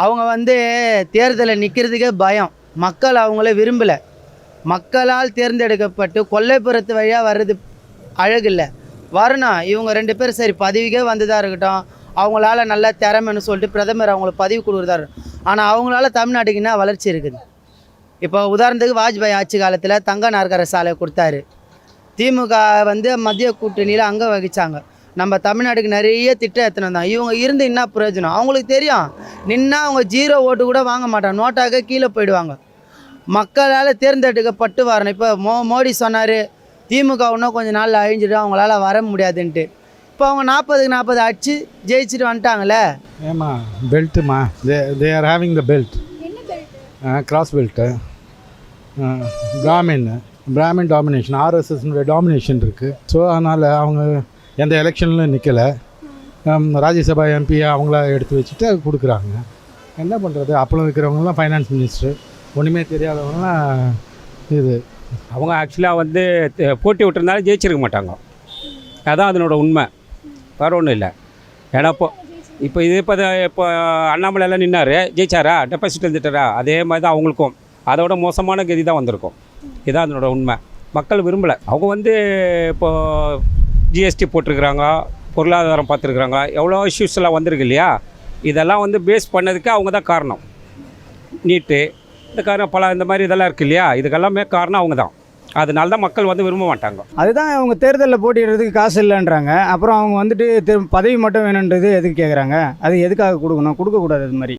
அவங்க வந்து தேர்தலில் நிற்கிறதுக்கே பயம். மக்கள் அவங்கள விரும்பலை. மக்களால் தேர்ந்தெடுக்கப்பட்டு கொல்லைப்புறத்து வழியாக வர்றது அழகில்லை. வரணும் இவங்க ரெண்டு பேரும் சரி பதவிக்கே வந்ததாக இருக்கட்டும். அவங்களால நல்ல திறமைன்னு சொல்லிட்டு பிரதமர் அவங்களுக்கு பதவி கொடுக்குறதா இருக்கும் ஆனால் அவங்களால தமிழ்நாட்டுக்கு என்ன வளர்ச்சி இருக்குது? இப்போ உதாரணத்துக்கு வாஜ்பாய் ஆட்சி காலத்தில் தங்க நாற்கர சாலை கொடுத்தாரு. திமுக வந்து மத்திய கூட்டணியில் அங்கே வகிச்சாங்க. நம்ம தமிழ்நாட்டுக்கு நிறைய திட்டம் எத்தனை தான். இவங்க இருந்து என்ன பிரயோஜனம்? அவங்களுக்கு தெரியும். நின்னா அவங்க ஜீரோ ஓட்டு கூட வாங்க மாட்டாங்க. நோட்டாக கீழே போயிடுவாங்க. மக்களால் தேர்ந்தெடுக்கப்பட்டு வரணும். இப்போ மோ மோடி சொன்னார் திமுக இன்னும் கொஞ்சம் நாளில் அழிஞ்சிடும் அவங்களால வர முடியாதுன்ட்டு. இப்போ அவங்க நாற்பதுக்கு நாற்பது அடிச்சு ஜெயிச்சுட்டு வந்துட்டாங்களே ஏம்மா பெல்ட்டுமா they they are having the belt cross belt Brahmin Brahmin domination ஆர்எஸ்எஸ்னுடைய டாமினேஷன் இருக்குது ஸோ அதனால் அவங்க எந்த எலெக்ஷன்லையும் நிற்கலை ராஜ்யசபா எம்பி அவங்கள எடுத்து வச்சுட்டு கொடுக்குறாங்க. என்ன பண்ணுறது அப்பளம் இருக்கிறவங்கலாம் ஃபைனான்ஸ் மினிஸ்டர் ஒன்றுமே தெரியாதவங்களாம் இது. அவங்க ஆக்சுவலாக வந்து போட்டி விட்டுருந்தாலும் ஜெயிச்சிருக்க மாட்டாங்க. அதான் அதனோட உண்மை. வேறு ஒன்றும் இல்லை. ஏன்னா இப்போ இப்போ இது இப்போ இப்போ அண்ணாமலையெல்லாம் நின்னார். ஜெயிச்சாரா? டெபாசிட் வந்துட்டாரா அதே மாதிரி தான் அவங்களுக்கும். அதோட மோசமான கதி தான் வந்திருக்கும். இதுதான் அதனோட உண்மை. மக்கள் விரும்பலை. அவங்க வந்து இப்போது ஜிஎஸ்டி போட்டிருக்கிறாங்க. பொருளாதாரம் பார்த்துருக்குறாங்க எவ்வளோ இஷ்யூஸ் எல்லாம் வந்திருக்கு இல்லையா? இதெல்லாம் வந்து பேஸ் பண்ணதுக்கு அவங்க தான் காரணம். நீட்டு இந்த காரணம் பல இந்த மாதிரி இதெல்லாம் இருக்குது இல்லையா? இதுக்கெல்லாமே காரணம் அவங்க தான். அதனால தான் மக்கள் வந்து விரும்ப மாட்டாங்க. அதுதான் அவங்க தேர்தலில் போட்டிடுறதுக்கு காசு இல்லைன்றாங்க. அப்புறம் அவங்க வந்துட்டு பதவி மட்டும் வேணுன்றது எதுக்கு கேட்குறாங்க அது எதுக்காக கொடுக்கணும்? கொடுக்கக்கூடாது இது மாதிரி.